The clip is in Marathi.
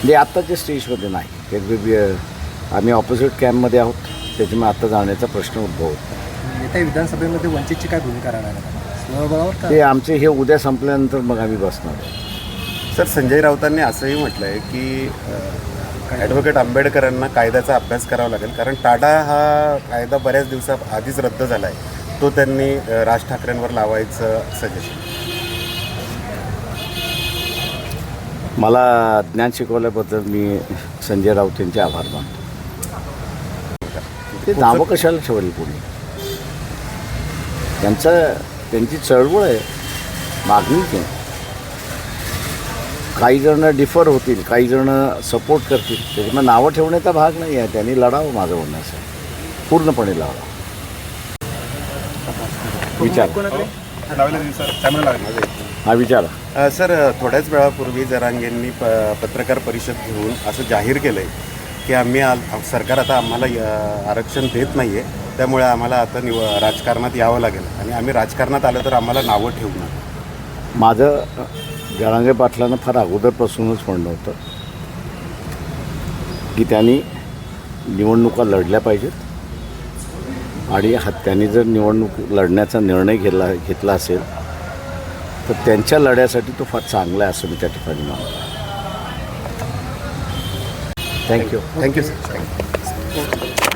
म्हणजे आत्ताच्या स्टेजमध्ये नाही. वेगवेगळे आम्ही ऑपोजिट कॅम्पमध्ये आहोत. त्याच्यामुळे आत्ता जाण्याचा प्रश्न उद्भवत येत्या विधानसभेमध्ये वंचितची काय भूमिका राहणार आहे? स्वबळावर का? ते आमचे हे उद्या संपल्यानंतर मग आम्ही बसणार आहे सर संजय राऊतांनी असंही म्हटलं आहे की ॲडव्होकेट आंबेडकरांना कायद्याचा अभ्यास करावा लागेल. कारण टाडा हा कायदा बऱ्याच दिवसा आधीच रद्द झाला आहे तो त्यांनी राज ठाकरेंवर लावायचं सजेशन. मला ज्ञान शिकवल्याबद्दल मी संजय राऊत यांचे आभार मानतो. ते नावं कशाला ठेवली कोणी? त्यांचं त्यांची चळवळ आहे. मागणी आहे. काही जण डिफर होतील काही जण सपोर्ट करतील. त्याच्यामुळे नावं ठेवण्याचा भाग नाही आहे. त्यांनी लढावं माझं म्हणण्याचं पूर्णपणे लढावं. विचार. हा विचारा. अ, सर थोड्याच वेळापूर्वी जरांगेंनी प पत्रकार परिषद घेऊन असं जाहीर केलं आहे की आम्ही आल सरकार आता आम्हाला अ, आरक्षण देत नाही आहे त्यामुळे आम्हाला आता निव राजकारणात यावं लागेल. आणि आम्ही राजकारणात आलं तर आम्हाला नावं ठेवणार. माझं जरांगे पाटलानं फार अगोदरपासूनच म्हणणं होतं की त्यांनी निवडणुका लढल्या पाहिजेत. आणि हा त्यांनी जर निवडणूक लढण्याचा निर्णय घेतला घेतला असेल तर त्यांच्या लढ्यासाठी तो फार चांगला आहे असं मी त्या ठिकाणी मानतो. Thank you thank you sir thank you